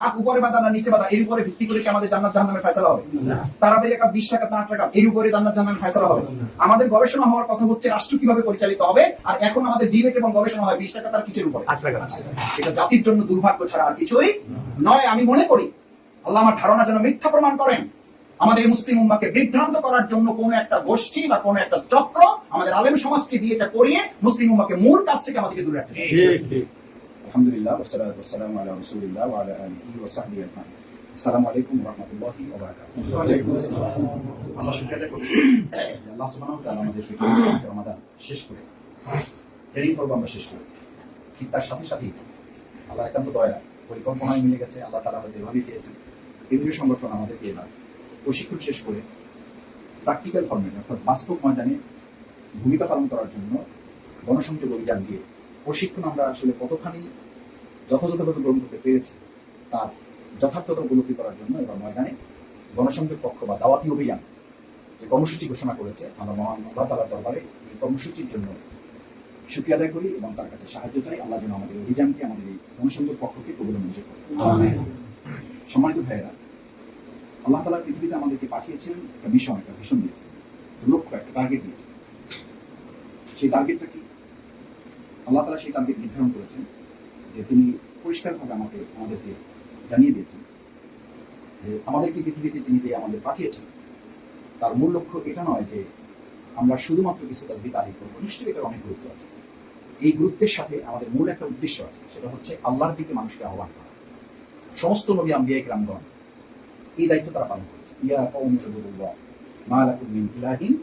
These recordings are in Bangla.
হাত উপরে বাঁধা না নিচে বাঁধা এর উপরে ভিত্তি করে কি আমাদের জান্নাত জাহান্নামের ফয়সালা হবে? তারাবির একা বিশ টাকা আট টাকা এর উপরে জান্নাত জাহান্নামের ফয়সালা হবে। আমাদের গবেষণা হওয়ার কথা হচ্ছে রাষ্ট্র কীভাবে পরিচালিত হবে আর এখন আমাদের ডিবেট এবং গবেষণা হয় বিশ টাকা তার কিছুর উপরে? আট টাকা এটা জাতির জন্য দুর্ভাগ্য ছাড়া আর কিছুই নয়। আমি মনে করি আল্লাহ আমার ধারণা যেন মিথ্যা প্রমাণ করেন। আমাদের মুসলিম উম্মাকে বিভ্রান্ত করার জন্য কোন একটা গোষ্ঠী বা কোন একটা চক্র আমাদের আলেম সমাজকে দিয়ে এটা করিয়ে মুসলিম উম্মাকে মূল কাজ থেকে আমাদেরকে দূরে রাখতে চায়। ঠিক ঠিক। আলহামদুলিল্লাহ ওয়াসসালাতু ওয়াসসালামু আলা রাসূলিল্লাহ আলা আলিহি আসসালামু আলাইকুম রাহমাতুল্লাহি ওয়া বারাকাতুহু আল্লাহ শুকরিয়া করছি। আল্লাহ সুবহানাহু ওয়া তাআলা আমাদেরকে রমাদান শেষ করে ট্রেনিং পর্ব আমরা শেষ করেছি। ঠিক তার সাথে সাথেই আল্লাহ একান্ত দয়া পরিকল্পনায় মিলে গেছে আল্লাহ তাআলা হয়তো এভাবেই চেয়েছেন কেন্দ্রীয় সংগঠন আমাদেরকে এবার প্রশিক্ষণ শেষ করে প্র্যাকটিক্যাল ফর্মেট অর্থাৎ বাস্তব ময়দানে ভূমিকা পালন করার জন্য গণসংযোগ অভিযান দিয়ে প্রশিক্ষণ আমরা আসলে কতখানি যথাযথভাবে গ্রহণ করতে পেরেছি তার যথার্থতা উপলব্ধি করার জন্য এবার ময়দানে গণসংযোগ পক্ষ বা দাওয়াতি অভিযান যে কর্মসূচি ঘোষণা করেছে আমরা মহান আল্লাহ তালার দরবারে এই কর্মসূচির জন্য সুক্রিয়া আদায় করি এবং তার কাছে সাহায্য চাই। আল্লাহ যেন আমাদের অভিযানকে আমাদের এই গণসংযোগ পক্ষকে কবুল মঞ্জুর করে সম্মানিত ভাইয়েরা আল্লাহ তালা পৃথিবীতে আমাদেরকে পাঠিয়েছেন একটা মিশন একটা ভীষণ দিয়েছেন লক্ষ্য একটা টার্গেট দিয়েছেন। সেই টার্গেটটা কি? আল্লাহ তালা সেই টার্গেট নির্ধারণ করেছেন যে তিনি পরিষ্কারভাবে আমাকে আমাদেরকে জানিয়ে দিয়েছেন যে আমাদেরকে পৃথিবীতে তিনি যে আমাদের পাঠিয়েছেন তার মূল লক্ষ্য এটা নয় যে আমরা শুধুমাত্র কিছু তাজবি তারিখ করব। নিশ্চয়ই এটার অনেক গুরুত্ব আছে। এই গুরুত্বের সাথে আমাদের মূল একটা উদ্দেশ্য আছে সেটা হচ্ছে আল্লাহর দিকে মানুষকে আহ্বান করা। সমস্ত নবী আম্বিয়া রামগণ এই দায়িত্ব তারা পালন করেছে ইয়া কওমি ইবুদুল্লাহ মা লাকুম মিন ইলাহিন।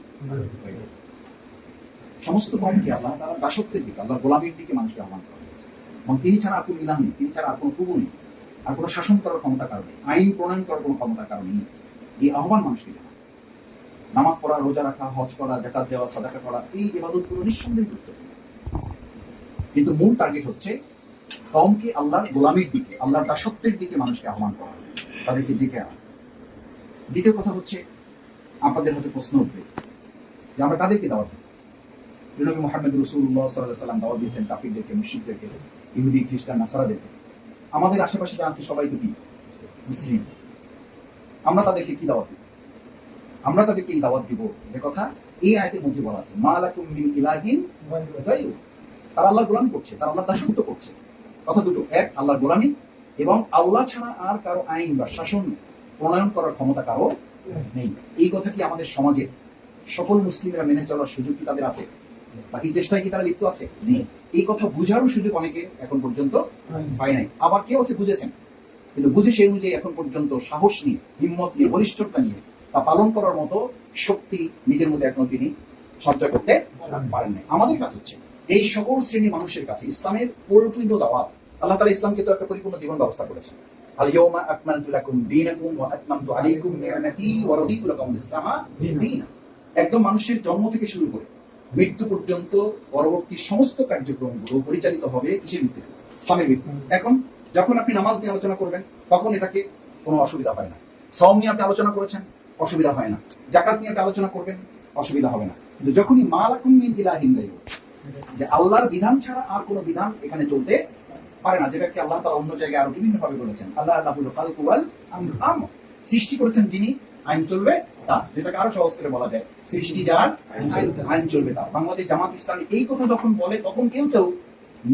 সমস্ত কমকে আল্লাহ তারা দাসত্বের দিকে, আল্লাহর গোলামীর দিকে মানুষকে আহ্বান করা হয়েছে। এবং তিনি ছাড়া আর কোনো ইলাহ নেই, তিনি ছাড়া আর কোনো নেই, আর কোনো শাসন করার ক্ষমতা কারণে আইন প্রণয়ন করার কোনো ক্ষমতা কারণে নেই। এই আহ্বান মানুষকে জানা নামাজ পড়া, রোজা রাখা, হজ করা জাকাত দেওয়া, সাদাকা করা, এই ইবাদতগুলো নিঃসন্দেহে গুরুত্বপূর্ণ কিন্তু মূল টার্গেট হচ্ছে কমকে আল্লাহর গোলামীর দিকে, আল্লাহর দাসত্বের দিকে মানুষকে আহ্বান করা। তাদেরকে দিকে আনা। দ্বিতীয় কথা হচ্ছে, আপনাদের হাতে প্রশ্ন উঠবে যে আমরা তাদেরকে দাওয়াত নবী মোহাম্মদ রসুল্লাহ সাল্লাহ সাল্লাম দাওয়াত দিয়েছেন কাফিরদেরকে মুশিকদেরকে ইহুদি, খ্রিস্টান, নাসারাদেরকে। আমাদের আশেপাশে যা আছে, সবাই তো কি? মুসলিম। আমরা তাদেরকে কি দাওয়াত দিব? আমরা তাদেরকে এই দাওয়াত দিব, যে কথা এই আয়তের মধ্যে বলা আছে, মা লাকুম মিন ইলাহিন। তারা আল্লাহর গোলামি করছে, তারা আল্লাহর দাসত্ব করছে। কথা দুটো, এক, আল্লাহর গোলামি, এবং আল্লাহ ছাড়া আর কারও আইন বা শাসন প্রণয়ন করার ক্ষমতা কারও নেই। এই কথা কি আমাদের সমাজে সকল মুসলিমরা মেনে চলার সুযোগ কি তাদের আছে? বা এই চেষ্টায় কি তারা লিপ্ত আছে নেই এই কথা বুঝারও সুযোগ অনেকে এখন পর্যন্ত পায় নাই আবার কেউ আছে বুঝেছেন কিন্তু বুঝে সেই অনুযায়ী এখন পর্যন্ত সাহস নিয়ে হিম্মত নিয়ে বলিষ্ঠতা নিয়ে তা পালন করার মতো শক্তি নিজের মধ্যে এখনো তিনি সঞ্চয় করতে পারেন নাই আমাদের কাজ হচ্ছে এই সকল শ্রেণী মানুষের কাছে ইসলামের পরিপূর্ণ দাওয়াত আল্লাহ তালা ইসলামকে তো একটা পরিপূর্ণ জীবন ব্যবস্থা করেছেন اليوم أكملت لكم دينكم وأتممت عليكم نعمتي ورضيت لكم الإسلام دينا একদম মানুষের জন্ম থেকে শুরু করে মৃত্যু পর্যন্ত পরবর্তী সমস্ত কার্যক্রমগুলো পরিচালিত হবে কিসের ভিত্তিতে ইসলামের ভিত্তিতে। এখন যখন আপনি নামাজ নিয়ে আলোচনা করবেন, তখন এটাকে কোনো অসুবিধা হয় না। সম নিয়ে আপনি আলোচনা করেছেন, অসুবিধা হয় না। জাকাত নিয়ে আপনি আলোচনা করবেন, অসুবিধা হবে না। কিন্তু যখনই মালাকুম মিন যে আল্লাহর বিধান ছাড়া আর কোনো বিধান এখানে চলতে পারে না, যেটাকে আল্লাহ তাআলা অন্য জায়গায় আরও বিভিন্ন ভাবে বলেছেন, আল্লাহ আল্লাহ সৃষ্টি করেছেন যিনি আইন চলবে তার যেটাকে আরও সহজ করে বলা যায় সৃষ্টি যার আইন চলবে তার বাংলাদেশ জামাত ইসলামী এই কথা যখন বলে তখন কেউ কেউ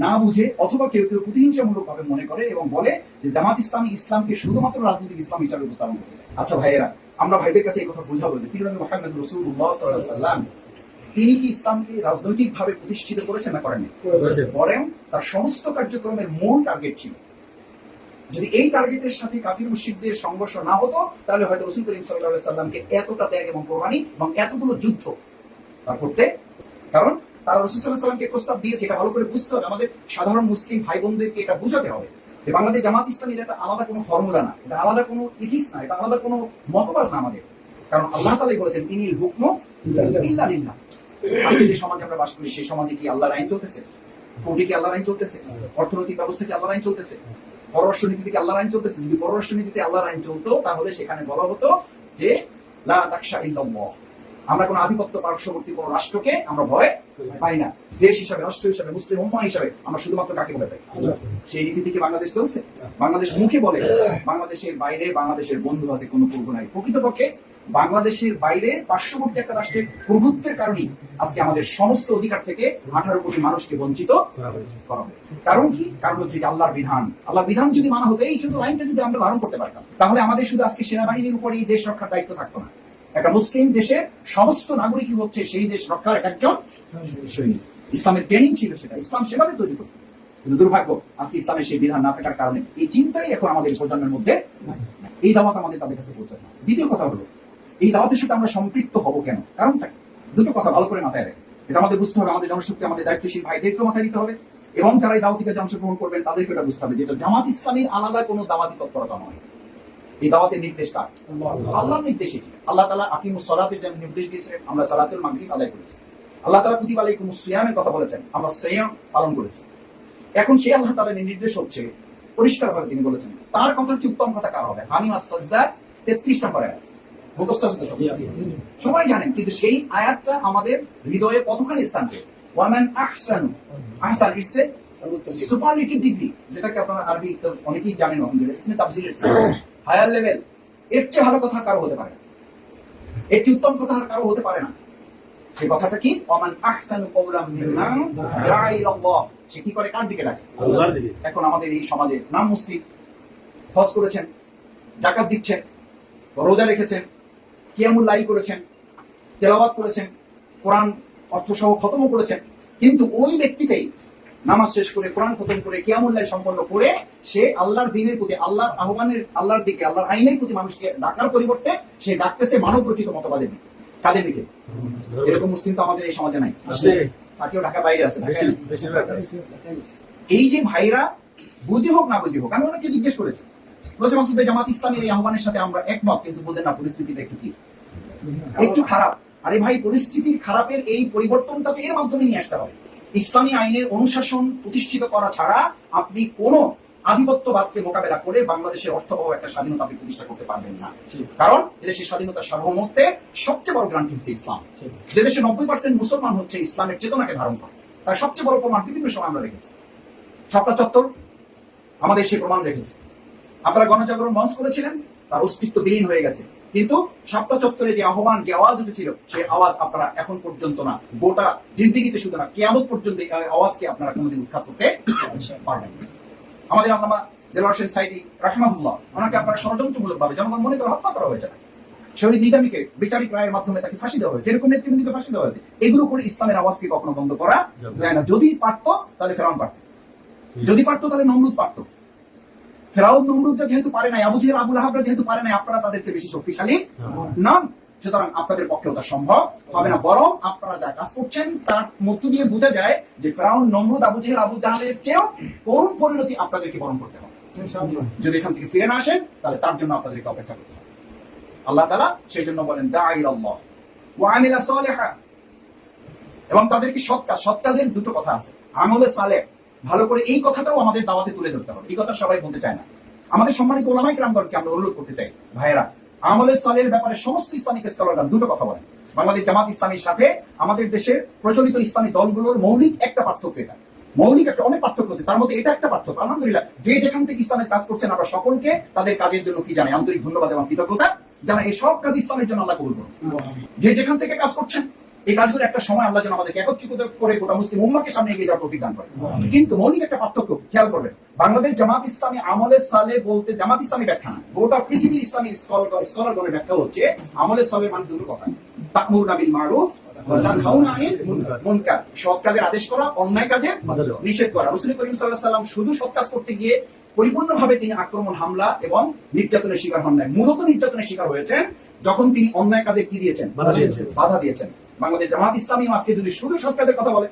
না বুঝে অথবা কেউ কেউ প্রতিহিংসামূলক ভাবে মনে করে এবং বলে যে জামাত ইসলামী ইসলামকে শুধুমাত্র রাজনৈতিক ইসলাম হিসাবে উপস্থাপন চায়। আচ্ছা ভাইয়েরা আমরা ভাইদের কাছে এই কথা বুঝাবো যে তিনি মোহাম্মদ রসুল্লাহ সাল্লাম তিনি কি ইসলামকে রাজনৈতিক ভাবে প্রতিষ্ঠিত করেছেন না করেননি করেছেন। বরং তার সমস্ত কার্যক্রমের মূল টার্গেট ছিল যদি এই টার্গেটের সাথে কাফির মুশিকদের সংঘর্ষ না হতো, তাহলে হয়তো রসুল করিম সাল্লাহ সাল্লামকে এতটা ত্যাগ এবং কোরবানি এবং এতগুলো যুদ্ধ তার করতে। কারণ তারা রসুল সাল্লাহ সাল্লামকে প্রস্তাব দিয়েছে এটা ভালো করে বুঝতে হবে, আমাদের সাধারণ মুসলিম ভাই বোনদেরকে এটা বুঝাতে হবে যে বাংলাদেশ জামাত ইসলামীর এটা আলাদা কোনো ফর্মুলা না, এটা আলাদা কোনো ইথিক্স না, এটা আলাদা কোনো মতবাদ না আমাদের। কারণ আল্লাহ তালাই বলেছেন তিনি হুকম ইল্লা লিল্লাহ। আজকে যে সমাজে আমরা বাস করি, সেই সমাজে কি আল্লাহর আইন চলতেছে? কোর্টে কি আল্লাহর আইন চলতেছে? অর্থনৈতিক ব্যবস্থা কি আল্লাহর আইন চলতেছে? পররাষ্ট্র নীতি থেকে আল্লাহর আইন চলতেছে? যদি পররাষ্ট্র নীতিতে আল্লাহর আইন চলতো, তাহলে সেখানে বলা হতো যে আমরা কোনো আধিপত্য পার্শ্ববর্তী কোনো রাষ্ট্রকে আমরা ভয় পাই না। দেশ হিসাবে, রাষ্ট্র হিসাবে, মুসলিম উম্মা হিসাবে আমরা শুধুমাত্র কাকে বলে পাই? সেই নীতি থেকে বাংলাদেশ চলছে? বাংলাদেশ মুখে বলে, বাংলাদেশের বাইরে বাংলাদেশের বন্ধু আছে কোনো পূর্ব নাই। প্রকৃতপক্ষে বাংলাদেশের বাইরে পার্শ্ববর্তী একটা রাষ্ট্রের প্রভুত্বের কারণেই আজকে আমাদের সমস্ত অধিকার থেকে আঠারো কোটি মানুষকে বঞ্চিত করা হয়েছে। কারণ কি? কারণ হচ্ছে যে আল্লাহর বিধান। আল্লাহর বিধান যদি মানা হতো এই শুধু লাইনটা যদি আমরা ধারণ করতে পারতাম তাহলে আমাদের শুধু আজকে সেনাবাহিনীর উপরেই দেশ রক্ষার দায়িত্ব থাকতো না। একটা মুসলিম দেশের সমস্ত নাগরিকই হচ্ছে সেই দেশ রক্ষার একজন সৈনিক। ইসলামের ট্রেনিং ছিল সেটা। ইসলাম সেভাবে তৈরি করতো। কিন্তু দুর্ভাগ্য আজকে ইসলামের সেই বিধান না থাকার কারণে এই চিন্তাই এখন আমাদের প্রজন্মের মধ্যে এই দাওয়াত আমাদের তাদের কাছে পৌঁছায় না। দ্বিতীয় কথা হলো এই দাওয়াতের সাথে আমরা সম্পৃক্ত হব কেন? কারণটা? দুটো কথা ভালো করে মাথায় রাখে এটা আমাদের বুঝতে হবে আমাদের জনশক্তি আমাদের দায়িত্বশীল ভাইদেরকেও মাথায় দিতে হবে এবং যারা এই দাওয়াতিকে অংশগ্রহণ করবেন তাদেরকে এটা বুঝতে হবে যেটা জামাত ইসলামের আলাদা কোনো দাওয়াতি তৎপরতা নয়। এই দাওয়াতের নির্দেশ কার? আল্লাহর নির্দেশ এটি আল্লাহ তালা আকিমু সলাতের জন্য নির্দেশ দিয়েছিলেন আমরা সালাতুল মাগরিব আদায় করেছি। আল্লাহ তালা কুতিব আলাইকুম সিয়ামের কথা বলেছেন আমরা সিয়াম পালন করেছি। এখন সেই আল্লাহ তাআলার নির্দেশ হচ্ছে পরিষ্কার ভাবে তিনি বলেছেন তার কথা হচ্ছে উত্তম কথা কার হবে? হানি মাস সাজদা তেত্রিশ নম্বর আয়াত। মুখস্থ আছে তো সবাই? জানেন কিন্তু সেই আয়াতটা আমাদের হৃদয়ে কতখানি স্থান পেয়েছে? ওয়ামান আহসানু। আহসান ইসে সুপারলেটিভ ডিগ্রি যেটাকে আপনারা আরবি অনেকেই জানেন আলহামদুলিল্লাহ ইসমে তাফসীরের হায়ার লেভেল এর চেয়ে ভালো কথা কারও হতে পারে এর চেয়ে উত্তম কথা আর কারও হতে পারে না। সেই কথাটা কি? ওমান আহসানু কওলাম মিম্মান সে কি করে? কার দিকে ডাকে? আল্লাহর দিকে। এখন আমাদের এই সমাজে নাম মুসলিম হজ করেছেন জাকাত দিচ্ছেন রোজা রেখেছেন কিয়ামুল লাই করেছেন তেলাওয়াত করেছেন কোরআন অর্থসহ খতমও করেছেন। কিন্তু ওই ব্যক্তিটাই নামাজ শেষ করে কোরআন খতম করে কিয়ামুল্লাহ সম্পন্ন করে সে আল্লাহর দিনের প্রতি আল্লাহর আহ্বানের আল্লাহর দিকে আল্লাহর আইনের প্রতি মানুষকে ডাকার পরিবর্তে সে ডাকতেছে মানব রচিত মতবাদের দিকে কাদের দিকে? এরকম মুসলিম তো আমাদের এই সমাজে নাই। তাকেও ঢাকা বাইরে আছে এই যে ভাইরা বুঝে হোক না বুঝে হোক আমি অনেকে জিজ্ঞেস করেছি। বলছে মাসুদ ভাই জামাত ইসলামের এই আহ্বানের সাথে আমরা একমত কিন্তু বোঝেন না পরিস্থিতিটা একটু কি? একটু খারাপ। আরে ভাই পরিস্থিতির খারাপের এই পরিবর্তনটা তো এর মাধ্যমে নিয়ে আসতে হবে। ইসলামী আইনের অনুশাসন প্রতিষ্ঠিত করা ছাড়া আপনি কোনো আধিপত্যবাদকে মোকাবেলা করে বাংলাদেশের অর্থবহ একটা স্বাধীনতা আপনি প্রতিষ্ঠা করতে পারবেন না। কারণ এদেশের স্বাধীনতার সার্বভৌমত্বে সবচেয়ে বড় গ্রান্টি হচ্ছে ইসলাম। যে দেশে নব্বই পার্সেন্ট মুসলমান হচ্ছে ইসলামের চেতনাকে ধারণ করে। তার সবচেয়ে বড় প্রমাণ বিভিন্ন সময় আমরা রেখেছি শাপলা চত্বর আমাদের সেই প্রমাণ রেখেছে। আপনারা গণজাগরণ মঞ্চ করেছিলেন, তার অস্তিত্ব বিলীন হয়ে গেছে। কিন্তু শাপলা চত্বরে যে আহ্বান, যে আওয়াজ উঠেছিল, সেই আওয়াজ আপনারা এখন পর্যন্ত না, গোটা জিন্দিগিতে শুধু না, কেয়ামত পর্যন্ত এই আওয়াজকে আপনারা কোনোদিন উৎখাত করতে পারবেন আমাদের আল্লামা দেলোয়ার হোসেন সাইদি রাহমাহুল্লাহ, ওনাকে আপনারা ষড়যন্ত্রমূলক ভাবে জনগণ মনে করে হত্যা করা হয়েছে শহীদ নিজামীকে বিচারিক রায়ের মাধ্যমে তাকে ফাঁসি দেওয়া হয়েছে এরকম নেতৃবৃন্দকে ফাঁসি দেওয়া হয়েছে এগুলো করে ইসলামের আওয়াজকে কখনো বন্ধ করা যায় না। যদি পারতো, তাহলে ফেরাউন পারত। যদি পারতো, তাহলে নমরুদ পারতো। ফেরাউন নমরুদরা যেহেতু পারে নাই আবু জিহেল আবুল আহাবরা যেহেতু পারে নাই আপনারা তাদের চেয়ে বেশি শক্তিশালী নন। সুতরাং আপনাদের পক্ষে ওটা সম্ভব হবে না। বরং আপনারা যা কাজ করছেন তার মধ্য দিয়ে বোঝা যায় যে ফেরাউন নমরুদ আবু জেহেল আবু জাহালের চেয়েও পরিণতি আপনাদেরকে বরণ করতে হবে। যদি এখান থেকে ফিরে না আসেন তাহলে তার জন্য আপনাদেরকে অপেক্ষা করতে হবে। আল্লাহ তালা সেই জন্য বলেন দাঈল আল্লাহ ওয়া এবং তাদেরকে সৎ কাজ সৎ কাজের দুটো কথা আছে। আমলে সালে ভালো করে এই কথাটাও আমাদের দাওয়াতে তুলে ধরতে হবে। এই কথা সবাই বলতে চায় না। আমাদের সম্মানিত ওলামাই রামগণকে আমরা অনুরোধ করতে চাই, ভাইয়েরা, আমলে সালের ব্যাপারে সমস্ত ইসলামিক স্কলাররা দুটো কথা বলেন। বাংলাদেশ জামাত ইসলামীর সাথে আমাদের দেশের প্রচলিত ইসলামী দলগুলোর মৌলিক একটা পার্থক্য এটা। মৌলিক একটা অনেক পার্থক্য আছে, তার মধ্যে এটা একটা পার্থক্য। আলহামদুলিল্লাহ, যে যেখান থেকে ইসলামের কাজ করছেন আমরা সকলকে তাদের কাজের জন্য কি জানাই? আন্তরিক ধন্যবাদ এবং কৃতজ্ঞতা। জানাই এই সব কাজ ইসলামের জন্য আল্লাহ কবুল করুন যে যেখান থেকে কাজ করছেন এই কাজগুলো একটা সময় আল্লাহ যেন আমাদেরকে একত্রিত করে গোটা মুসলিম উম্মাকে সামনে এগিয়ে যাওয়ার প্রতিদান করে। কিন্তু মৌলিক একটা পার্থক্য খেয়াল করবেন বাংলাদেশ জামাত ইসলামী আমলে সালে বলতে জামাত ইসলামী ব্যাখ্যা না গোটা পৃথিবীর ইসলামী স্কলারগণের ব্যাখ্যা হচ্ছে আমলে সালে মানে দুটো কথা তাকমুর নাবিল মারুফ সৎ কাজের আদেশ করা অন্যায় বাধা নিষেধ করা। রসুল করিম সাল্লাহ সাল্লাম শুধু সৎ কাজ করতে গিয়ে পরিপূর্ণভাবে তিনি আক্রমণ হামলা এবং নির্যাতনের শিকার হন নাই। মূলত নির্যাতনের শিকার হয়েছেন যখন তিনি অন্যায় কাজে কি দিয়েছেন। বাধা দিয়েছেন। বাংলাদেশ জামাত ইসলামী আজকে যদি শুধু সৎ কাজের কথা বলে,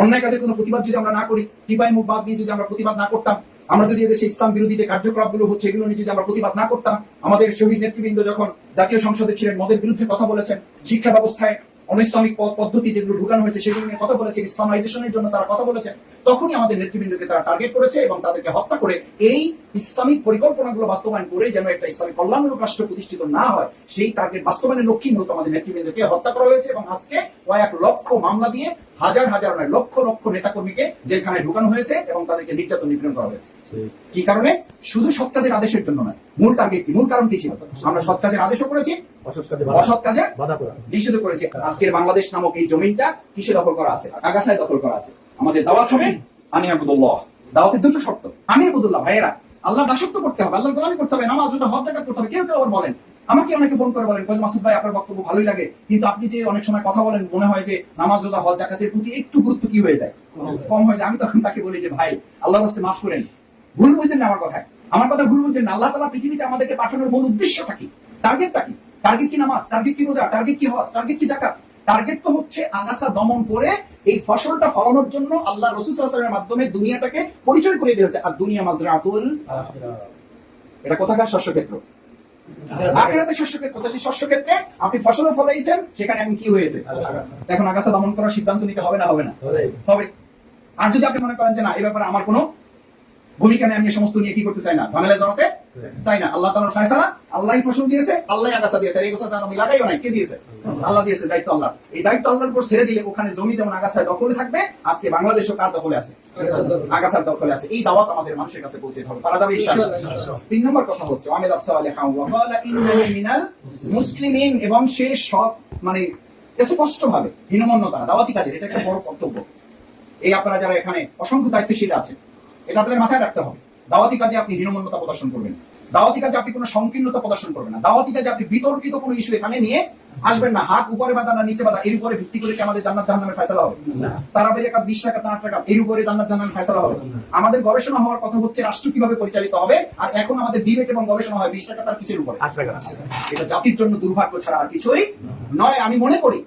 অন্যায় কাজের কোনো প্রতিবাদ যদি আমরা না করি টিপাই মুখ বাদ দিয়ে যদি আমরা প্রতিবাদ না করতাম, আমরা যদি এদেশে ইসলাম বিরোধী যে কার্যকলাপগুলো হচ্ছে, এগুলো নিয়ে যদি আমরা প্রতিবাদ না করতাম, আমাদের শহীদ নেতৃবৃন্দ যখন জাতীয় সংসদে ছিলেন, মদের বিরুদ্ধে কথা বলেছেন, শিক্ষা ব্যবস্থায় অনৈসলামিক পদ- পদ্ধতি যেগুলো ঢুকানো হয়েছে, সেগুলো নিয়ে কথা বলেছে, ইসলামাইজেশনের জন্য তারা কথা বলেছে, তখনই আমাদের নেতৃবৃন্দকে তারা টার্গেট করেছে এবং তাদেরকে হত্যা করে এই ইসলামিক পরিকল্পনাগুলো বাস্তবায়ন করে যেন একটা ইসলামিক কল্যাণমূলক রাষ্ট্র প্রতিষ্ঠিত না হয়, সেই টার্গেট বাস্তবায়নের লক্ষ্যে মূলত আমাদের নেতৃবৃন্দকে হত্যা করা হয়েছে এবং আজকে কয়েক লক্ষ মামলা দিয়ে হাজার হাজার নয় লক্ষ লক্ষ নেতাকর্মীকে জেলখানায় ঢুকানো হয়েছে এবং তাদেরকে নির্যাতন নিপীড়ন করা হয়েছে। কি কারণে? শুধু সৎ কাজের আদেশের জন্য নয়। মূল টার্গেট কি? মূল কারণ কি ছিল? আমরা সৎ কাজের আদেশও করেছি অসৎ কাজে নিষিদ্ধ করেছে। আজকের বাংলাদেশ নামক এই জমিনটা কিসে দখল করা আছে? আগাছায় দখল করা আছে। আমাদের দাওয়াত হবে আমি আবুদুল্লাহ। দাওয়াতের দুটো শর্ত। আমি আবুদুল্লাহ ভাইয়েরা। আল্লাহ দাসত্ব করতে হবে আল্লাহ গোলামি করতে হবে নামাজ রোজা হজ করতে হবে কেউ কেউ আবার বলেন। আমাকে অনেকে ফোন করে বলেন কয়েক মাসুদ ভাই, আপনার বক্তব্য ভালোই লাগে। কিন্তু আপনি যে অনেক সময় কথা বলেন, মনে হয় যে নামাজ, রোজা, হজ জাকাতের প্রতি একটু গুরুত্ব কি হয়ে যায়? কম হয়ে যায়। আমি তখন তাকে বলি যে, ভাই আল্লাহ রাস্তে মাফ করেন। ভুল বুঝেন না আমার কথায় আমার কথা ভুল বুঝেন না। আল্লাহ তালা পৃথিবীতে আমাদেরকে পাঠানোর মূল উদ্দেশ্যটা কি? টার্গেটটা কি? টার্গেট কি নামাজ? টার্গেট কি রোজা? টার্গেট কি হজ? টার্গেট কি জাকাত টার্গেট তো হচ্ছে আগাছা দমন করে এই ফসলটা ফলানোর জন্য আল্লাহ রসুল সাল্লাল্লাহু আলাইহি মাধ্যমে দুনিয়াটাকে পরিচয় করে দিয়েছে। আর দুনিয়া মাজরাতুল এটা কোথাকার শস্য ক্ষেত্র আখেরাতে শস্য ক্ষেত্র সেই শস্য ক্ষেত্রে আপনি ফসলও ফলাইছেন সেখানে এখন কি হয়েছে? এখন আগাছা দমন করার সিদ্ধান্ত নিতে হবে না হবে না? হবে। আর যদি আপনি মনে করেন যে না এই ব্যাপারে আমার কোনো ভূমিকা নেই আমি সমস্ত নিয়ে কি করতে চাই না? ঝামেলা জড়াতে চাই না। আল্লাহ তাআলার ফয়সালা আল্লাহই ফসল দিয়েছে আল্লাহই আগাছা দিয়েছে। এই কথা আমি লাগাইও নাই। কে দিয়েছে? আল্লাহ দিয়েছে দায়িত্ব আল্লাহ এই দায়িত্ব আল্লাহর উপর ছেড়ে দিলে ওখানে জমি যেমন আগাছায় দখলে থাকবে আজকে বাংলাদেশও কার দখলে আছে। আগাছার দখলে আছে। এই দাওয়াত আমাদের মানুষের কাছে পৌঁছে হবে। পারা যাবে তিন নম্বর কথা হচ্ছে মিনাল মুসলিমিন এবং সে সব মানে স্পষ্ট ভাবে হীনমন্যতা দাওয়াতি কাজের এটা একটা বড় কর্তব্য। এই আপনারা যারা এখানে অসংখ্য দায়িত্বশীল আছেন এটা আপনাদের মাথায় রাখতে হবে। দাওয়াতি কাজে আপনি হীনমন্যতা প্রদর্শন করবেন। দাওয়াতি কাজে আপনি কোনো সংকীর্ণতা প্রদর্শন করবেন না। দাওয়াতি কাজে আপনি বিতর্কিত কোনো ইস্যু এখানে নিয়ে আসবেন না। হাত উপরে বাঁধা না নিচে বাঁধা এর উপরে ভিত্তি করে কি আমাদের জান্নাত জাহান্নামের ফয়সালা হবে? তারাবের একা বিশ টাকা তার টাকা এর উপরে জান্নাত জাহান্নামের ফয়সালা হবে। আমাদের গবেষণা হওয়ার কথা হচ্ছে রাষ্ট্র কীভাবে পরিচালিত হবে আর এখন আমাদের ডিবেট এবং গবেষণা হয় বিশ টাকা তার কিছুর উপরে? এটা জাতির জন্য দুর্ভাগ্য ছাড়া আর কিছুই নয়। আমি মনে করি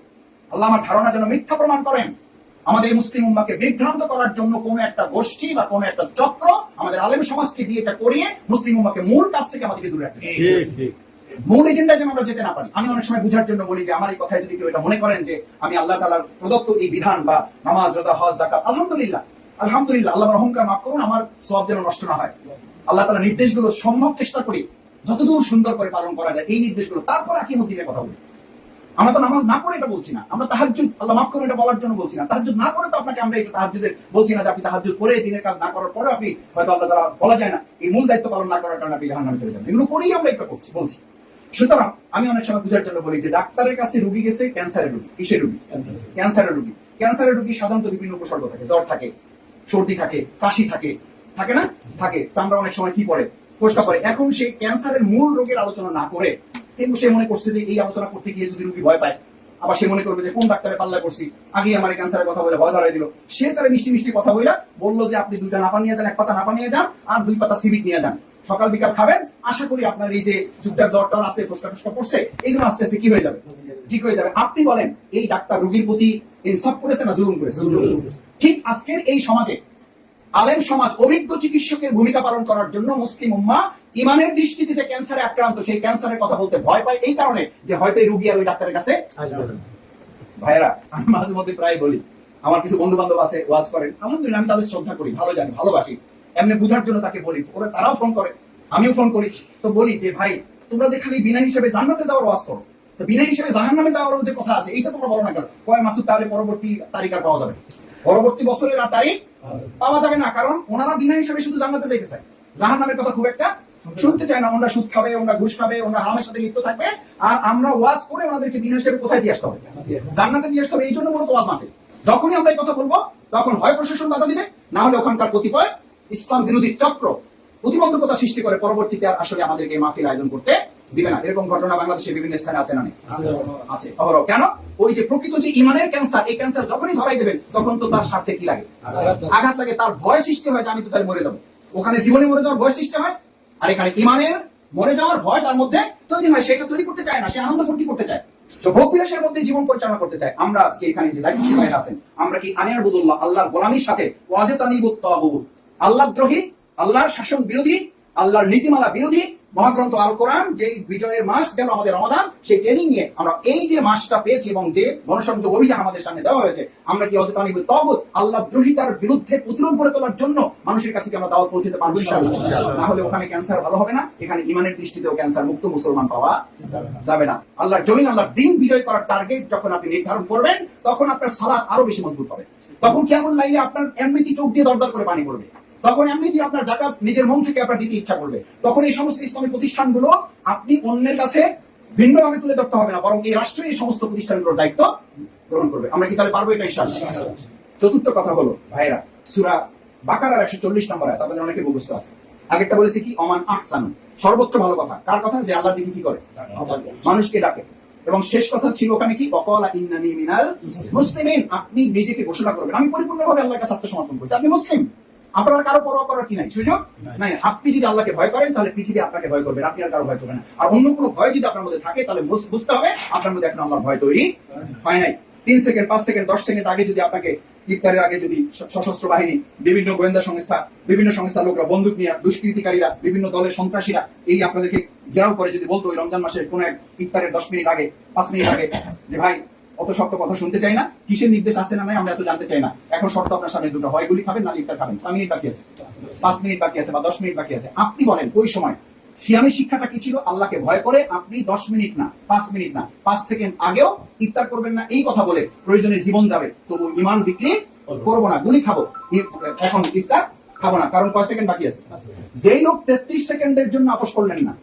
আল্লাহ আমার ধারণা যেন মিথ্যা প্রমাণ করেন আমাদের মুসলিম উম্মাকে বিভ্রান্ত করার জন্য কোন একটা গোষ্ঠী বা কোন একটা চক্র আমাদের আলেম সমাজকে দিয়ে এটা করিয়ে মুসলিম উম্মাকে মূল কাজ থেকে আমাদেরকে দূরে রাখতে মূল এজেন্ডা যেন আমরা যেতে না পারি। আমি অনেক সময় বুঝার জন্য বলি যে আমার এই কথায় যদি কেউ এটা মনে করেন যে আমি আল্লাহ তালার প্রদত্ত এই বিধান বা নামাজ রোজা হজ জাকাত আলহামদুলিল্লাহ আলহামদুলিল্লাহ আল্লাহ রহমকার মাফ করুন আমার সব যেন নষ্ট না হয়। আল্লাহ তালা নির্দেশগুলো সম্ভব চেষ্টা করি যতদূর সুন্দর করে পালন করা যায় এই নির্দেশগুলো তারপর আকিমুদ দিনের কথা বলি। আমরা তো নামাজ না পড়ে এটা বলছি না। আমরা তাহাজ্জুদ, আল্লাহ মাফ করুন, এটা বলার জন্য বলছি না। তাহাজ্জুদ না পড়ে তো আপনাকে আমরা এটা তাহাজ্জুদের বলছি না যে আপনি তাহাজ্জুদ পড়ে দিনের কাজ না করার পরে আপনি হয়তো আল্লাহ তাআলা বলা যায় না, এই মূল দায়িত্ব পালন না করার কারণে আপনি জাহান্নামে চলে যাবেন এগুলো করেই আমরা এটা করছি, বলছি। সুতরাং আমি অনেক সময় বুঝার জন্য বলি যে ডাক্তারের কাছে রুগী গেছে, ক্যান্সারের রুগী। কিসের রুগী? ক্যান্সারের রুগী। ক্যান্সারের রুগী সাধারণত বিভিন্ন উপসর্গ থাকে। জ্বর থাকে, সর্দি থাকে, কাশি থাকে। থাকে না? থাকে। চামড়া অনেক সময় কি পড়ে? ফোসকা পড়ে। এখন সে ক্যান্সারের মূল রোগের আলোচনা না করে কিন্তু সে মনে করছে যে এই আলোচনা করতে গিয়ে যদি রুগী ভয় পায় আবার সে মনে করবে যে কোন ডাক্তারে পাল্লা করছি আগে আমার ক্যান্সারের কথা বলে ভয় ধরাই দিল। সে তারা মিষ্টি মিষ্টি কথা বলে বলল যে আপনি দুইটা নাপা নিয়ে যান এক পাতা নাপা নিয়ে যান আর দুই পাতা সিভিট নিয়ে যান। সকাল বিকাল খাবেন আশা করি আপনার এই যে যুগটা জ্বর টর আছে ফোসকা টুসকা পড়ছে এইগুলো আস্তে আস্তে কি হয়ে যাবে? ঠিক হয়ে যাবে। আপনি বলেন এই ডাক্তার রুগীর প্রতি ইনসাফ করেছে না জুলুম করেছে। ঠিক আজকের এই সমাজে আলেম সমাজ অভিজ্ঞ চিকিৎসকের ভূমিকা পালন করার জন্য মুসলিম উম্মা ইমানের দৃষ্টিতে যে ক্যান্সারে আক্রান্ত সেই ক্যান্সারের কথা বলতে ভয় পায় এই কারণে যে হয়তো এই রুগী আর ওই ডাক্তারের কাছে আসবে না। ভাইয়েরা আমি মাঝে মধ্যে প্রায় বলি আমার কিছু বন্ধু বান্ধব আছে ওয়াজ করেন। আলহামদুলিল্লাহ আমি তাদের শ্রদ্ধা করি ভালো জানি ভালোবাসি। এমনি বুঝার জন্য তাকে বলি ওরা তারাও ফোন করে আমিও ফোন করি। তো বলি যে ভাই তোমরা যে খালি বিনা হিসেবে জান্নাতে যাওয়ার ওয়াজ করো তো বিনা হিসেবে জাহান নামে যাওয়ার যে কথা আছে এইটা তোমরা বলো না কেন? কয় মাসুদ তাহলে পরবর্তী তারিখ আর পাওয়া যাবে। পরবর্তী বছরের আর তারিখ পাওয়া যাবে না, কারণ ওনারা বিনা হিসেবে শুধু জান্নাতে যাইতে চায় জাহান নামের কথা খুব একটা শুনতে চায় না। ওনারা সুদ খাবে, ওনারা ঘুষ খাবে, ওনারা হারামের সাথে লিপ্ত থাকবে, আর আমরা ওয়াজ করে ওনাদেরকে বিনা হিসেবে কোথায় দিয়ে আসতে হবে? জান্নাতে নিয়ে আসতে হবে, এই জন্য মূলত ওয়াজ মাফে যখনই আমরা এই কথা বলব, তখন হয় প্রশাসন বাধা দিবে, না হলে ওখানকার কতিপয় ইসলাম বিরোধী চক্র প্রতিবন্ধকতা সৃষ্টি করে, পরবর্তীতে আর আসলে আমাদেরকে মাহফিল আয়োজন করতে দিবে না। এরকম ঘটনা বাংলাদেশের বিভিন্ন স্থানে আছে না আছে। অহরহ। কেন? ওই যে প্রকৃত যে ইমানের ক্যান্সার এই ক্যান্সার যখনই ধরাই দেবেন, তখন তো তার স্বার্থে কি লাগে? আঘাত লাগে, তার ভয় সৃষ্টি হয় যে আমি তো তাই মরে যাব। ওখানে জীবনে মরে যাওয়ার ভয় সৃষ্টি হয়, আর এখানে ইমানের মরে যাওয়ার ভয় তার মধ্যে তৈরি হয়। সেটা তৈরি করতে চায় না, সে আনন্দ ফুর্তি করতে চায়। তো ভোগ বিলাসের মধ্যে জীবন পরিচালনা করতে চায়। আমরা আজকে এখানে যে ভাইরা আছেন, আমরা কি আনিয়ার বুদুল্লাহ আল্লাহর গোলামির সাথে ওয়াজেতানিবুত আল্লাহ দ্রোহী, আল্লাহর শাসন বিরোধী, আল্লাহর নীতিমালা বিরোধী মহাগ্রন্থ আল কোরআন যে বিজয়ের মাস গেল আমাদের রমাদান সেই ট্রেনিং নিয়ে আমরা এই যে মাসটা পেয়েছি এবং যে গণসংযোগ অভিযান আমাদের সামনে দেওয়া হয়েছে আমরা কি পারি তবত আল্লাহ দ্রোহিতার বিরুদ্ধে প্রতিরোধ করে তোলার জন্য মানুষের কাছে কি আমরা দাওয়াত পৌঁছতে পারব ইনশাআল্লাহ? না ওখানে ক্যান্সার ভালো হবে না এখানে ইমানের দৃষ্টিতেও ক্যান্সার মুক্ত মুসলমান পাওয়া যাবে না। আল্লাহর জমিন আল্লাহর দিন বিজয় করার টার্গেট যখন আপনি নির্ধারণ করবেন তখন আপনার সালাদ আরও বেশি মজবুত হবে। তখন কেমন লাইলে আপনার এমনিতে চোখ দিয়ে দরদর করে পানি পড়বে। তখন এমনিতে আপনার জাকাত নিজের মন থেকে আপনার দিতে ইচ্ছা করবে, তখন এই সমস্ত ইসলামী প্রতিষ্ঠানগুলো আপনি অন্যের কাছে ভিন্নভাবে তুলে ধরতে হবে না, বরং এই রাষ্ট্র এই সমস্ত প্রতিষ্ঠানগুলোর দায়িত্ব গ্রহণ করবে। আমরা কি তাহলে পারব এটা ইনশাআল্লাহ? চতুর্থ কথা হলো, ভাইরা, সুরা বাকারার একশো চল্লিশ নম্বর আয়াত আপনাদের অনেকে মুখস্থ আছে। আগেরটা বলেছে কি অমান আহসান, সর্বোচ্চ ভালো কথা। কার কথা? যে আল্লাহ দিকে কি করে? মানুষকে ডাকে। এবং শেষ কথা ছিল ওখানে কি? বকলা ইন্নানি মিনাল মুসলিমিন। আপনি নিজেকে ঘোষণা করবেন। আমি পরিপূর্ণভাবে আল্লাহর কাছে আত্মসমর্পণ করছি। আপনি মুসলিম? আপনার কারও পরোয়া করার কি নাই? সুযোগ? নাই। আপনি যদি আল্লাহকে ভয় করেন তাহলে পৃথিবী আপনাকে ভয় করবে আপনি আর কারও ভয় করবেন না। আর অন্য কোনো ভয় যদি আপনার মধ্যে থাকে তাহলে বুঝতে হবে আপনার মধ্যে এখন আল্লাহর ভয় তৈরি হয় নাই। তিন সেকেন্ড পাঁচ সেকেন্ড দশ সেকেন্ড আগে যদি আপনাকে ইফতারের আগে যদি সশস্ত্র বাহিনী বিভিন্ন গোয়েন্দা সংস্থা বিভিন্ন সংস্থার লোকরা বন্দুক নিয়ে দুষ্কৃতিকারীরা বিভিন্ন দলের সন্ত্রাসীরা এই আপনাদেরকে ঘেরাও করে যদি বলতো ওই রমজান মাসের কোন এক ইফতারের দশ মিনিট আগে পাঁচ মিনিট আগে যে ভাই অত শক্ত কথা শুনতে চাই না। কিসের নির্দেশ আসছে না নাই আমরা এত জানতে চাই না। এখন শর্ত আপনার সামনে দুটো হয়, গুলি খাবেন না ইফতার খাবেন। ছয় মিনিট বাকি আছে। পাঁচ মিনিট বাকি আছে বা দশ মিনিট বাকি আছে। আপনি বলেন, ওই সময় সিয়ামের শিক্ষাটা কি ছিল? আল্লাহকে ভয় করে আপনি দশ মিনিট না, পাঁচ মিনিট না, পাঁচ সেকেন্ড আগেও ইফতার করবেন না। এই কথা বলে প্রয়োজনে জীবন যাবে। তবু ইমান বিক্রি করব না, গুলি খাব। এখন ইফতার খাব না, কারণ কয় সেকেন্ড বাকি আছে? যেই লোক তেত্রিশ সেকেন্ডের জন্য আপোষ করলেন না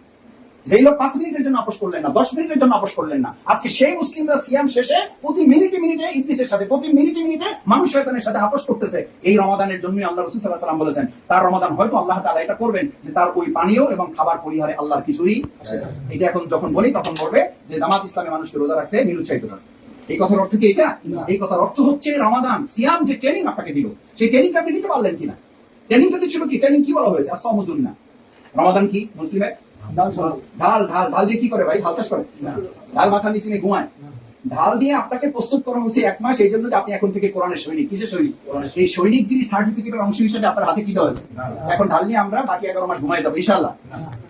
যেই লোক পাঁচ মিনিটের জন্য আপোষ করলেন না দশ মিনিটের জন্য আপোষ করলেন না আজকে সেই মুসলিমরা সিয়াম শেষে প্রতি মিনিটে মিনিটে ইবলিসের সাথে প্রতি মিনিটে মিনিটে মানুষ শয়তানের সাথে আপোষ করতেছে। এই রমাদানের জন্যই আল্লাহ রসুল সাল্লাহ সাল্লাম বলেছেন তার রমাদান হয়তো আল্লাহ তাআলা এটা করবেন যে তার ওই পানীয় এবং খাবার পরিহারে আল্লাহর কিছুই এটা এখন যখন বলি তখন বলবে যে জামাত ইসলামী মানুষকে রোজা রাখতে নিরুৎসাহিত করে এই কথার অর্থ কি এটা? এই কথার অর্থ হচ্ছে রমাদান সিয়াম যে ট্রেনিং আপনাকে দিল সেই ট্রেনিংটা আপনি নিতে পারলেন কিনা? ট্রেনিংটাতে ছিল কি? ট্রেনিং কি বলা হয়েছে? আসমুজুন না রমাদান কি? মুসলিমের? ঢাল ঢাল ঢাল দিয়ে কি করে ভাই? হাল চাষ করে? ঢাল মাথা নিচে নিয়ে ঘুমায়। ঢাল দিয়ে আপনাকে প্রস্তুত করা হয়েছে এক মাস এই জন্য যে আপনি এখন থেকে কোরআনের সৈনিক। কিসের সৈনিক? এই সৈনিকগিরি সার্টিফিকেটের অংশ হিসেবে আপনার হাতে কি দেওয়া হয়েছে? এখন ঢাল নিয়ে আমরা বাকি এগারো মাস ঘুমাই যাব ইনশাল্লাহ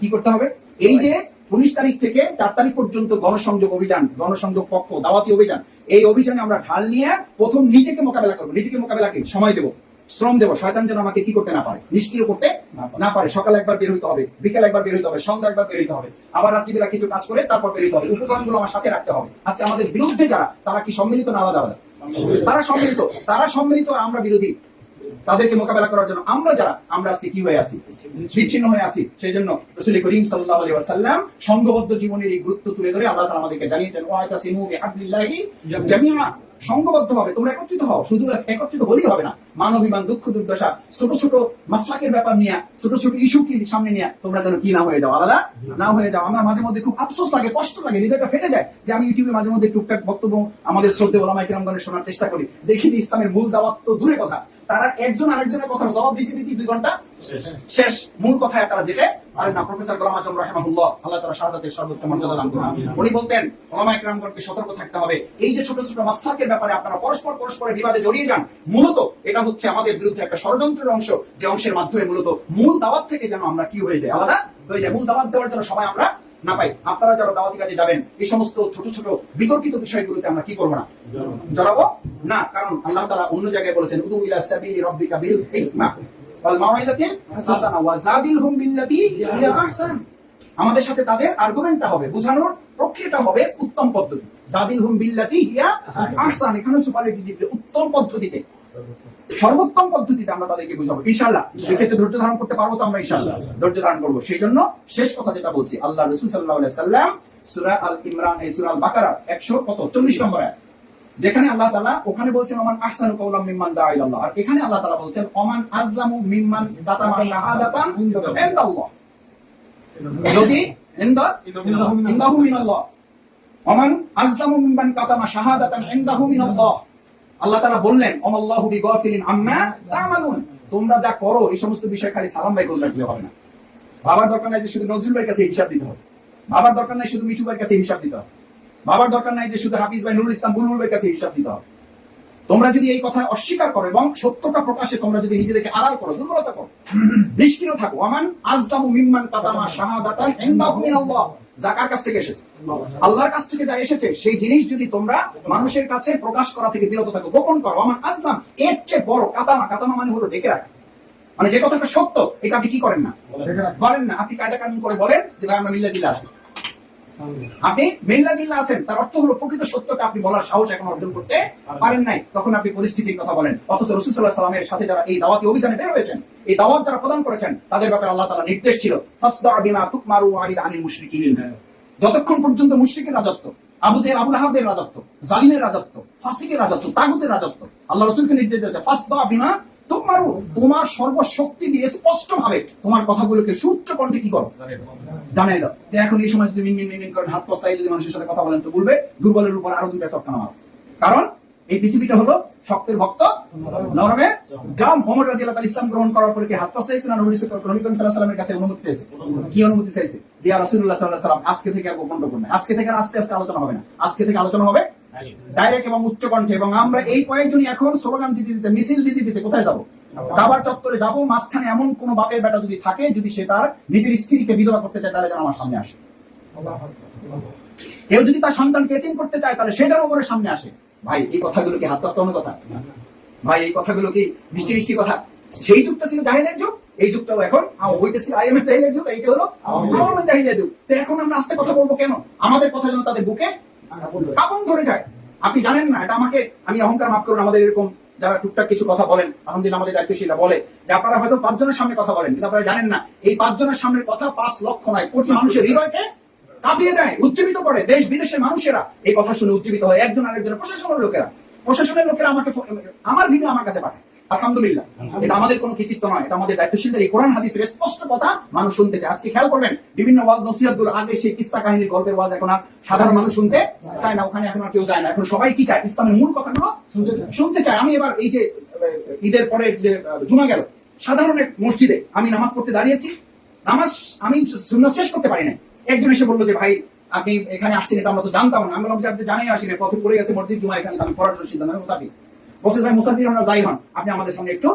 কি করতে হবে? এই যে উনিশ তারিখ থেকে চার তারিখ পর্যন্ত গণসংযোগ অভিযান গণসংযোগ পক্ষ দাওয়াতি অভিযান এই অভিযানে আমরা ঢাল নিয়ে প্রথম নিজেকে মোকাবেলা করব। নিজেকে মোকাবেলাকে সময় দেবো। শ্রম দেবো, শয়তান যেন আমাকে কি করতে না পারে? নিষ্ক্রিয় করতে না পারে। সকাল একবার বের হইতে হবে, বিকেল একবার বের হইতে হবে, সন্ধ্যা একবার বের হইতে হবে, আবার রাত্রিবেলা কিছু কাজ করে তারপর বের হইতে হবে। উপকরণগুলো আমার সাথে রাখতে হবে। আজকে আমাদের বিরুদ্ধে যারা, তারা কি সম্মিলিত না আলাদা আলাদা? তারা সম্মিলিত তারা সম্মিলিত, আমরা বিরোধী। তাদেরকে মোকাবেলা করার জন্য আমরা যারা, আমরা আজকে কি হয়ে আছি? বিচ্ছিন্ন হয়ে আছি। সেই জন্য রসুল করিম সাল্লাহ ওয়াসাল্লাম সংঘবদ্ধ জীবনের এই গুরুত্ব তুলে ধরে আল্লাহ তাআলা আমাদেরকে জানিয়ে দেন ওয়াতাসিমু বিহাবলিল্লাহি জামিআ। সংঘবদ্ধ হবে তোমরা একত্রিত হও, শুধু একত্রিত হলেই হবে না। মানবিমান দুঃখ, দুর্দশা, ছোট ছোট মাসলাকের ব্যাপার নিয়ে, ছোট ছোট ইস্যু কি সামনে নিয়ে, তোমরা যেন কি না হয়ে যাও। আলাদা না হয়ে যাও। আমার মাঝে মধ্যে খুব আফসোস লাগে, কষ্ট লাগে, হৃদয়টা ফেটে যায় যে আমি ইউটিউবে মাঝে মধ্যে টুকটাক বক্তব্য আমাদের শ্রদ্ধে ওলামাই কিরামগণের শোনার চেষ্টা করি। দেখি যে ইসলামের মূল দাওয়াত তো দূরে কথা। তারা একজন আরেকজনের কথার জবাব দিতে দিতে দুই ঘণ্টা শেষ। মূল কথায় তারা যেতে পারে না। প্রফেসর গোলাম আজম রহমাহুল্লাহ আল্লাহ তারা শাহাদাতের সর্বোচ্চ মর্যাদা দান করুন। উনি বলতেন ওলামা ইকরামগণকে সতর্ক থাকতে হবে। এই যে ছোট ছোট মাসলাকের ব্যাপারে আপনারা পরস্পর পরস্পরের বিবাদে জড়িয়ে যান মূলত এটা হচ্ছে আমাদের বিরুদ্ধে একটা ষড়যন্ত্রের অংশ যে অংশের মাধ্যমে মূলত মূল দাওয়াত থেকে যেন আমরা কি হয়ে যাই আলাদা হয়ে যায় মূল দাওয়াত দেওয়ার জন্য সবাই আমরা না পাই, আপনারা যারা দাওয়াতি কাজে যাবেন, এই সমস্ত ছোট ছোট বিতর্কিত বিষয়গুলোতে আমরা কি করব না? জড়াবো? না, কারণ আল্লাহ তালা অন্য জায়গায় বলেছেন, উদু ইলা সাবিলি বিল হিকমা ওয়াল হাসানা ওয়া বিল্লাতি হিয়া আহসান। আমাদের সাথে তাদের আর্গুমেন্টটা হবে, বোঝানোর প্রক্রিয়াটা হবে উত্তম পদ্ধতি। জাবিলহুম বিল্লাতি হিয়া আহসান। এখানে সুপারলেটিভ দিবে উত্তম পদ্ধতিতে। সর্বোত্তম পদ্ধতিতে আমরা তাদেরকে বুঝাবো। ইনশাল্লাহ সেক্ষেত্রে ধৈর্য ধারণ করতে পারব তো আমরা ইনশাল্লাহ ধৈর্য ধারণ করব। সেই জন্য শেষ কথা যেটা বলছি, আল্লাহ রসুল সাল্লাহ সাল্লাম সুরা আল ইমরান এই সুরা আল বাকারা একশো কত? চল্লিশ নম্বর। যেখানে আল্লাহ তাআলা ওখানে বলছেন, ওমান আহসানু কাওলাম মিম্মান দাআ ইলাল্লাহ। আর এখানে আল্লাহ তাআলা বলছেন, ওমান আজলামু মিম্মান দাতামা শাহাদাতান ইনদাল্লাহ। যদি ইনদাহু মিনাল্লাহ ওমান আজলামু মিম্মান কাতামা শাহাদাতান ইনদাহু মিনাল্লাহ আল্লাহ তাআলা বললেন ওমাল্লাহু বিগাফিলিন আম্মা তা'মালুন। তোমরা যা করো এই সমস্ত বিষয় খালি সালাম ভাই খোঁজ রাখলে হবে না। বাবার দরকার নাই যে শুধু নজরুল ভাইয়ের কাছে হিসাব দিতে হবে। বাবার দরকার নাই শুধু মিঠু ভাইয়ের কাছে হিসাব দিতে হবে। বাবার দরকার নাই যে শুধু হাফিজ ভাই নুরুল ইসলাম বুলবুল ভাইয়ের কাছে হিসাব দিতে হবে। তোমরা যদি এই কথা অস্বীকার করো এবং সত্যটা প্রকাশে তোমরা যদি নিজেদেরকে আড়াল করো দুর্বলতা করো নিষ্ক্রিয় থাকো। আমান আজদামু মিম্মান কাতামা শাহাদাতান ইনদাহু মিনাল্লাহ। যাকার কাছ থেকে এসেছে? আল্লাহর কাছ থেকে যা এসেছে সেই জিনিস যদি তোমরা মানুষের কাছে প্রকাশ করা থেকে বিরত থাকো গোপন করো। আমান আজলাম এর চেয়ে বড় কাতামা কাতামা মানে হলো ডেকে রাখা। মানে যে কথাটা সত্য এটা আপনি কি করেন না? বলেন না। আপনি কায়দা কানুন করে বলেন যে ভাই আমরা মিল্লা জিল্লা আছি। আপনি মিল্লা জিল্লা আছেন তার অর্থ হলো প্রকৃত সত্যটা আপনি বলার সাহস এখন অর্জন করতে পারেন নাই। তখন আপনি পরিস্থিতির কথা বলেন। অথচ রসুল সাল্লাহ সাল্লামের সাথে যারা এই দাওয়াতি অভিযানে বের হয়েছেন এই দাওয়াত যারা প্রদান করেছেন তাদের ব্যাপারে আল্লাহ তালা নির্দেশ ছিল মুশরিকিন। যতক্ষণ পর্যন্ত মুশরিকের রাজত্ব আবু জেহেল আবুল আহাবের রাজত্ব জালিমের রাজত্ব ফাসিকের রাজত্ব তাগুতের রাজত্ব আল্লাহ রসুলকে নির্দেশ দিয়েছে ফাসদা বিমা তুকমারু তোমার সর্বশক্তি দিয়ে স্পষ্ট ভাবে তোমার কথাগুলোকে সূত্র কণ্ঠে কি করো? জানাই দাও। এখন এই সময় যদি মিনমিন মিনমিন করেন হাত পস্তায় যদি মানুষের সাথে কথা বলেন তো বলবে দুর্বলের উপর আরও দুইটা চক্কা নামাও কারণ এই পৃথিবীটা হলো শক্তের ভক্ত নরমে। যা মোহাম্মদ রাজি আল্লাহ ইসলাম গ্রহণ করার পরে কি হাত পস্তাইছে না নবী নবী করিম সাল্লাহ কাছে অনুমতি চাইছে। কি অনুমতি চাইছে? যে রাসূলুল্লাহ সাল্লাল্লাহু আলাইহি সাল্লাম আজকে থেকে আর গোপন নাই। আজকে থেকে আস্তে আস্তে আলোচনা হবে না। আজকে থেকে আলোচনা হবে ডাইরেক্ট এবং উচ্চ কণ্ঠে। এবং আমরা এই কয়েকজনই এখন স্লোগান দিতে দিতে মিছিল দিতে দিতে কোথায় যাব? কাবার চত্বরে যাব মাঝখানে এমন কোন বাপের বেটা যদি থাকে যদি সে তার নিজের স্ত্রীকে বিধবা করতে চায় তাহলে যেন আমার সামনে আসে। কেউ যদি তার সন্তানকে এতিম করতে চায় তাহলে সেটার উপরে সামনে আসে। ভাই এই কথাগুলো কি হাত পাস্তানো কথা? ভাই এই কথাগুলো কি মিষ্টি মিষ্টি কথা? সেই যুগটা ছিল জাহিলের যুগ এই যুগটাও এখন ওইটা ছিল আইএমএফ জাহিলের যুগ এইটা হলো আওয়ামী জাহিলের যুগ। তো এখন আমরা আস্তে কথা বলব কেন? আমাদের কথা যেন তাদের বুকে কাপন ধরে যায়। আপনি জানেন না, এটা আমাকে, আমি অহংকার মাফ করুন, আমাদের এরকম যারা টুকটাক কিছু কথা বলেন, আলহামদুলিল্লাহ আমাদের দায়িত্বশীলরা বলে, যে আপনারা হয়তো পাঁচজনের সামনে কথা বলেন, কিন্তু আপনারা জানেন না, এই পাঁচজনের সামনের কথা পাঁচ লক্ষ নয়, কোটি মানুষের হৃদয়কে কাঁপিয়ে দেয়, উজ্জীবিত করে। দেশ বিদেশের মানুষেরা এই কথা শুনে উজ্জীবিত হয়। একজন আরেকজনের প্রশাসনের লোকেরা। প্রশাসনের লোকেরা আমাকে আমার ভিডিও আমার কাছে পাঠায়। আলহামদুলিল্লাহ। এটা আমাদের কোনো কৃতিত্ব নয় এটা আমাদের দায়িত্বশীলদের এই কোরআন হাদিসের স্পষ্ট কথা মানুষ শুনতে চায়। আজকে খেয়াল করবেন বিভিন্ন ওয়াজ নসিহতগুলো আগে সেই কিস্সা কাহিনীর গল্পের ওয়াজ এখন আর সাধারণ মানুষ শুনতে চায় না ওখানে এখন আর কেউ যায় না। এখন সবাই কি চায়? ইসলামের মূল কথাগুলো শুনতে চায়। আমি এবার এই যে ঈদের পরে যে জুমা গেল সাধারণ এক মসজিদে আমি নামাজ পড়তে দাঁড়িয়েছি। নামাজ আমি সুন্নাত শেষ করতে পারি না একজন এসে বলল যে ভাই আপনি এখানে আসছেন এটা আমরা তো জানতাম না। আমি বললাম যে আপনি জানাই আসেন কত পড়ে গেছে মসজিদ জুমা এখানে আমি পড়ার জন্য সিদ্ধান্ত আমি বলছে, ভাই, মুসাফির হন যাই হন। আপনি আমাদের সঙ্গে একটু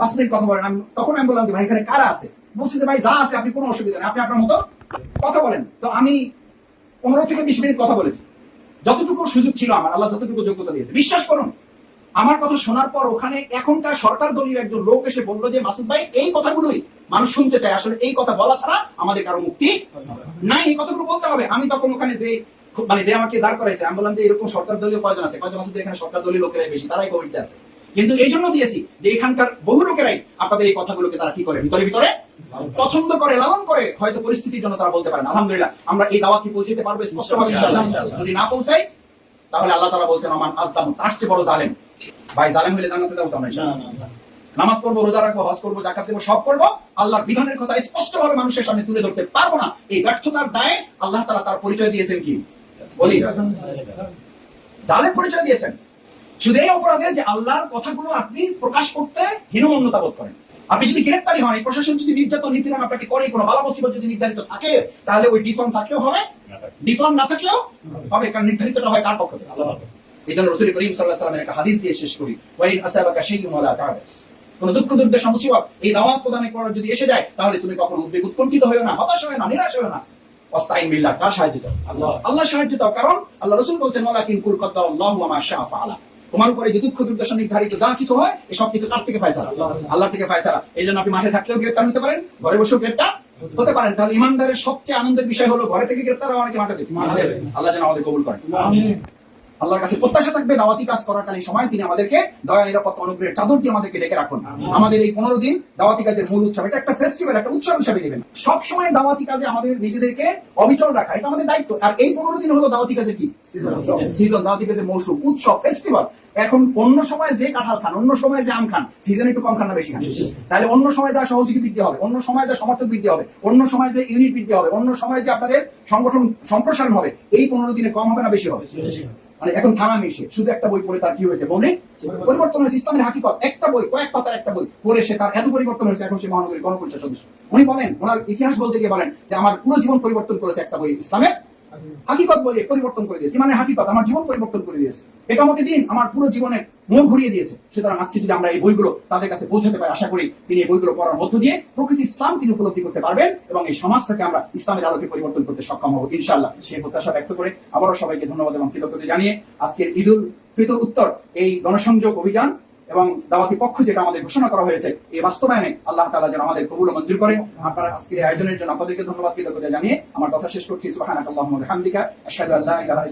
পাঁচ মিনিট কথা বলেন। আমি তখন আমি বললাম যে, ভাই, এখানে কারা আছে? বলছে যে, ভাই, যা আছে, আপনি কোনো অসুবিধা নেই। আপনি আপনার মতো কথা বলেন। তো আমি পনেরো থেকে বিশ মিনিট কথা বলেছি। যতটুকু সুযোগ ছিল আমার, আল্লাহ যতটুকু যোগ্যতা দিয়েছে। বিশ্বাস করুন, আমার কথা শোনার পর ওখানে এখনকার সরকার দলীয় একজন লোক এসে বলল যে, মাসুদ ভাই, এই কথাগুলোই মানুষ শুনতে চায়। আসলে এই কথা বলা ছাড়া আমাদের কারও মুক্তি নাই। এই কথাগুলো বলতে হবে। আমি তখন ওখানে যে মানে যে আমাকে দাঁড় করাইছে আমি বললাম যে এরকম সরকার দলীয় কয়জন আছে? কয়জন মাসুদ এখানে সরকার দলীয় লোকেরাই বেশি? তারাই কমিটিতে আছে। কিন্তু এই জন্য দিয়েছি যে এখানকার বহু লোকেরাই আপনাদের এই কথাগুলোকে তারা কি করে? ভিতরে ভিতরে পছন্দ করে লালন করে হয়তো পরিস্থিতির জন্য তারা বলতে পারে না। আলহামদুলিল্লাহ আমরা এই দাওয়াত কি পৌঁছতে পারব স্পষ্টভাবে যদি না পৌঁছাই তাহলে আল্লাহ তাআলা বলছেন আমান আজলাম তার চেয়ে বড় জালেম। ভাই জালেম হলে জান্নাতে যাব তো আমরা নামাজ পড়ব রোজা রাখব হজ করব জাকাত দেবো সব করব আল্লাহর বিধানের কথা স্পষ্টভাবে মানুষের সামনে তুলে ধরতে পারব না। এই ব্যর্থতার দায়ে আল্লাহ তারা তার পরিচয় দিয়েছেন কি? পরিচয় দিয়েছেন, শুধু এই অপরাধে যে আল্লাহর কথাগুলো আপনি প্রকাশ করতে হীনমন্যতা বোধ করেন। আপনি যদি গ্রেপ্তারি হন, এই প্রশাসন যদি নির্যাতন, নিপীড়ন আপনাকে করে, কোনো বালা মুসিবত যদি নির্ধারিত থাকে, তাহলে ওই ডিফর্ম থাকলেও হবে। ডিফর্ম না থাকলেও হবে, কারণ নির্ধারিতটা হয় পক্ষ থেকে? এই জন্য রসুল করিম সাল্লাহ সাল্লামের একটা হাদিস দিয়ে শেষ করি। ওয়াইন আসাবাকা কোন দুঃখ, দুর্দশা, মুসিবত এই দাওয়াত যদি এসে যায়, তাহলে তুমি কখনো উদ্বেগ উৎকণ্ঠিত হয়েও না, হতাশ হয়ে না, নিরাশ হয়েও না। অস্তাইন বিল্লাহ কার সাহায্য চাও? আল্লাহ। সাহায্য চাও কারণ আল্লাহ রসুল বলছেন ওয়ালাকিন কুল কদ্দাল্লাহু ওয়া মা শাআ ফাআলা। তোমার উপরে যে দুঃখ দুর্দশা নির্ধারিত যা কিছু হয় এই সব কিছু কার থেকে ফায়সালা। আল্লাহ। থেকে ফায়সালা। এই জন্য আপনি মাঠে থাকলেও গ্রেপ্তার হতে পারেন ঘরে বসেও গ্রেপ্তার হতে পারেন। তাহলে ইমানদারের সবচেয়ে আনন্দের বিষয় হলো ঘরে থেকে গ্রেপ্তার হওয়া অনেকে মাঠে দেখি। আল্লাহ যেন আমাদের কবুল করেন। আল্লাহর কাছে প্রত্যাশা থাকবে দাওয়াতি কাজ করাকালীন সময় তিনি আমাদেরকে দয়া নিরাপত্তা অনুগ্রহের চাদর দিয়ে আমাদেরকে ডেকে রাখুন। আমাদের এই পনেরো দিন দাওয়াতি কাজের মূল উৎসব এটা একটা ফেস্টিভ্যাল একটা উৎসব হিসাবে নেবেন। সবসময় দাওয়াতি কাজে আমাদের নিজেদেরকে অবিচল রাখা এটা আমাদের দায়িত্ব। আর এই পনেরো দিন হলো দাওয়াতি কাজের কি? সিজন দাওয়াতি কাজের মৌসুম উৎসব ফেস্টিভ্যাল এখন অন্য সময় যে কাঁঠাল খান অন্য সময় যে আম খান সিজন একটু কম খান না বেশি খান। তাহলে অন্য সময় যা সহযোগী বৃদ্ধি হবে অন্য সময় যা সমর্থক বৃদ্ধি হবে অন্য সময় যে ইউনিট বৃদ্ধি হবে অন্য সময় যে আপনাদের সংগঠন সম্প্রসারণ হবে এই পনেরো দিনে কম হবে না বেশি হবে? মানে এখন থানা মিশে, শুধু একটা বই পড়ে তার কি হয়েছে বলে পরিবর্তন হয়েছে ইসলামের হাকিকত, একটা বই, কয়েক পাতার একটা বই পড়ে সে তার এত পরিবর্তন হয়েছে, এখন সে মহানগরী গণপরিষদ সদস্য। উনি বলেন, ওনার ইতিহাস বলতে গিয়ে বলেন যে আমার পুরো জীবন পরিবর্তন করেছে একটা বই ইসলামের হাকিকত বলে পরিবর্তন করে দিয়েছে। ইমানের হাকিকত আমার জীবন পরিবর্তন করে দিয়েছে। একামতে দিন আমার পুরো জীবনের মোড় ঘুরিয়ে দিয়েছে। সুতরাং আজকে যদি আমরা এই বইগুলো তাদের কাছে পৌঁছাতে পারি, আশা করি তিনি এই বইগুলো পড়ার মধ্য দিয়ে প্রকৃতি ইসলাম তিনি উপলব্ধি করতে পারবেন এবং এই সমাজটাকে আমরা ইসলামের আলোকে পরিবর্তন করতে সক্ষম হব। ইনশাল্লাহ সেই প্রত্যাশা ব্যক্ত করে আবারও সবাইকে ধন্যবাদ এবং কৃতজ্ঞতা জানিয়ে আজকের ঈদুল ফিতর উত্তর, এই গণসংযোগ অভিযান এবং দাওয়াতি পক্ষ যেটা আমাদের ঘোষণা করা হয়েছে, এই বাস্তবায়নে আল্লাহ তালা যেন আমাদের কবুল মঞ্জুর করে আপনারা আজকের আয়োজনের জন্য আপনাদেরকে ধন্যবাদ কৃতজ্ঞতা জানিয়ে আমার কথা শেষ করছি। সুবহানাকাল্লাহুম্মা আল্লাহ বিহামদিকা। আশহাদু আল্লাহ ইলাহা